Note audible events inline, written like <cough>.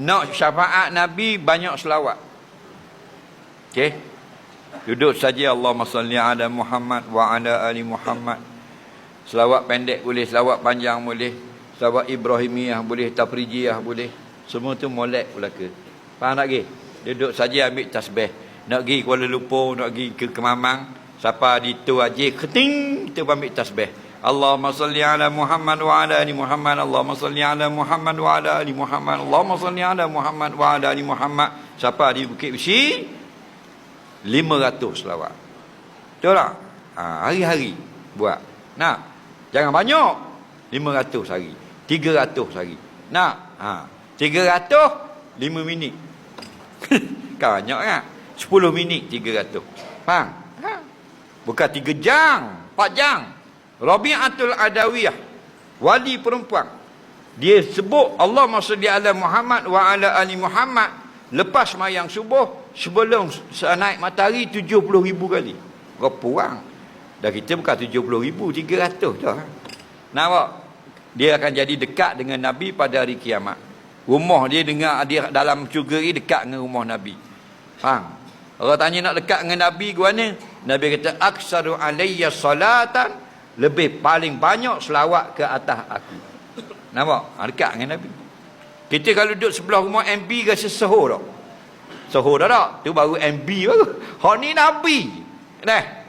nak syafaat Nabi banyak selawat. Okey. Duduk saja Allahumma salli ala Muhammad wa ala ali Muhammad. Selawat pendek boleh, selawat panjang boleh. Selawat Ibrahimiyah boleh, Tafrijiyah boleh. Semua tu molek belaka. Faham tak lagi? Duduk saja ambil tasbih. Nak pergi Kuala Lumpur, nak pergi ke Kemamang. Siapa di tu aja keting, kita ambil tasbih. Allahumma salli ala Muhammad wa ala ali Muhammad. Allahumma salli ala Muhammad wa ala ali Muhammad. Allahumma salli ala Muhammad wa ala ali Muhammad. Siapa di Bukit Besi? 500 selawat. Betul tak? Ha, hari-hari buat. Nak? Jangan banyak. 500 hari. 300 hari. Nak? Ha, 300 5 minit. <laughs> Banyak kan? 10 minit 300. Faham? Ha. Bukan 3 jam, 4 jam. Rabi'atul Adawiyah. Wali perempuan. Dia sebut Allah maksud dia ala Muhammad wa ala ali Muhammad lepas mayang subuh sebelum naik matahari 70 ribu kali. Berapa orang? Dah kita bukan 70 ribu, 300 dah. Nampak? Dia akan jadi dekat dengan Nabi pada hari kiamat. Rumah dia dengar dia dalam syurga dekat dengan rumah Nabi. Faham? Orang tanya nak dekat dengan Nabi ke mana? Nabi kata, Aksaru alayya salatan. Lebih paling banyak selawat ke atas aku. Nampak? Ha, dekat dengan Nabi. Kita kalau duduk sebelah rumah MB rasa sehur tak? Sehur dah tak? Tu baru MB baru. Hak ni Nabi. Nah.